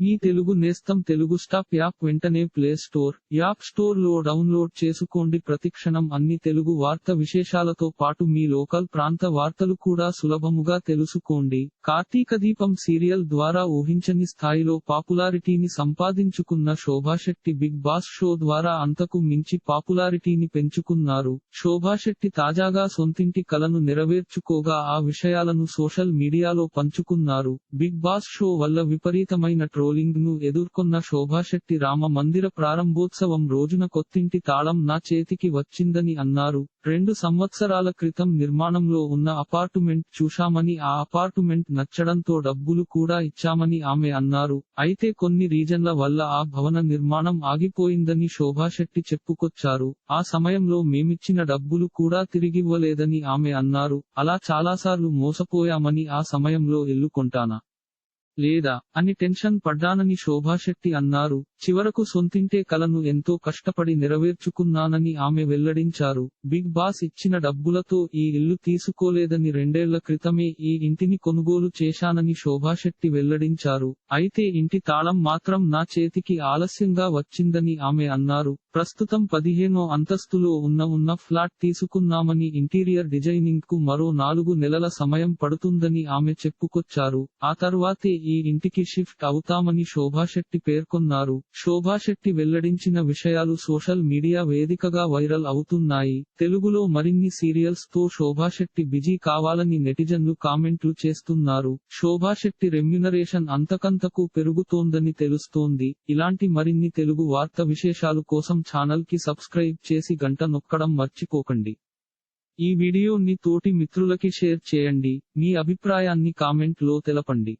మీ తెలుగు నేస్తం Telugu stop app వెంటనే play store app స్టోర్లో డౌన్లోడ్ చేసుకోండి. ప్రతిక్షణం అన్ని తెలుగు వార్త విశేషాలతో పాటు మీ లోకల్ ప్రాంత వార్తలు కూడా సులభముగా తెలుసుకోండి. కార్తీక దీపం సీరియల్ ద్వారా ఊహించని స్థాయిలో పాపులారిటీని సంపాదించుకున్న శోభాశెట్టి బిగ్ బాస్ షో ద్వారా అంతకు మించి పాపులారిటీని పెంచుకున్నారు. శోభాశెట్టి తాజాగా సొంతింటి కలను నెరవేర్చుకోగా ఆ విషయాలను సోషల్ మీడియాలో పంచుకున్నారు. బిగ్ బాస్ షో వల్ల విపరీతమైన ట్రోల్ ను ఎదుర్కొన్న శోభాశెట్టి రామ మందిర ప్రారంభోత్సవం రోజున కొత్తింటి తాళం నా చేతికి వచ్చిందని అన్నారు. రెండు సంవత్సరాల క్రితం నిర్మాణంలో ఉన్న అపార్టుమెంట్ చూశామని ఆ అపార్టుమెంట్ నచ్చడంతో డబ్బులు కూడా ఇచ్చామని ఆమె అన్నారు. అయితే కొన్ని రీజన్ల వల్ల ఆ భవన నిర్మాణం ఆగిపోయిందని శోభాశెట్టి చెప్పుకొచ్చారు. ఆ సమయంలో మేమిచ్చిన డబ్బులు కూడా తిరిగివ్వలేదని ఆమె అన్నారు. అలా చాలాసార్లు మోసపోయామని ఆ సమయంలో ఎల్లుకొంటానా? లేదా అని టెన్షన్ పడ్డానని శోభాశెట్టి అన్నారు. చివరకు సొంతింటే కలను ఎంతో కష్టపడి నెరవేర్చుకున్నానని ఆమె వెల్లడించారు. బిగ్ బాస్ ఇచ్చిన డబ్బులతో ఈ ఇల్లు తీసుకోలేదని రెండేళ్ళ క్రితమే ఈ ఇంటిని కొనుగోలు చేశానని శోభాశెట్టి వెల్లడించారు. అయితే ఇంటి తాళం మాత్రం నా చేతికి ఆలస్యంగా వచ్చిందని ఆమె అన్నారు. ప్రస్తుతం పదిహేనో అంతస్తులో ఉన్న ఉన్న ఫ్లాట్ తీసుకున్నామని ఇంటీరియర్ డిజైనింగ్కు మరో నాలుగు నెలల సమయం పడుతుందని ఆమె చెప్పుకొచ్చారు. ఆ తర్వాతే ఈ ఇంటికి షిఫ్ట్ అవుతామని శోభాశెట్టి పేర్కొన్నారు. శోభాశెట్టి వెల్లడించిన విషయాలు సోషల్ మీడియా వేదికగా వైరల్ అవుతున్నాయి. తెలుగులో మరిన్ని సీరియల్స్తో శోభాశెట్టి బిజీ కావాలని నెటిజన్లు కామెంట్లు చేస్తున్నారు. శోభాశెట్టి రెమ్యునరేషన్ అంతకంతకు పెరుగుతోందని తెలుస్తోంది. ఇలాంటి మరిన్ని తెలుగు వార్త విశేషాలు కోసం ఛానల్కి సబ్స్క్రైబ్ చేసి గంట నొక్కడం మర్చిపోకండి. ఈ వీడియోని తోటి మిత్రులకి షేర్ చేయండి. మీ అభిప్రాయాన్ని కామెంట్లో తెలపండి.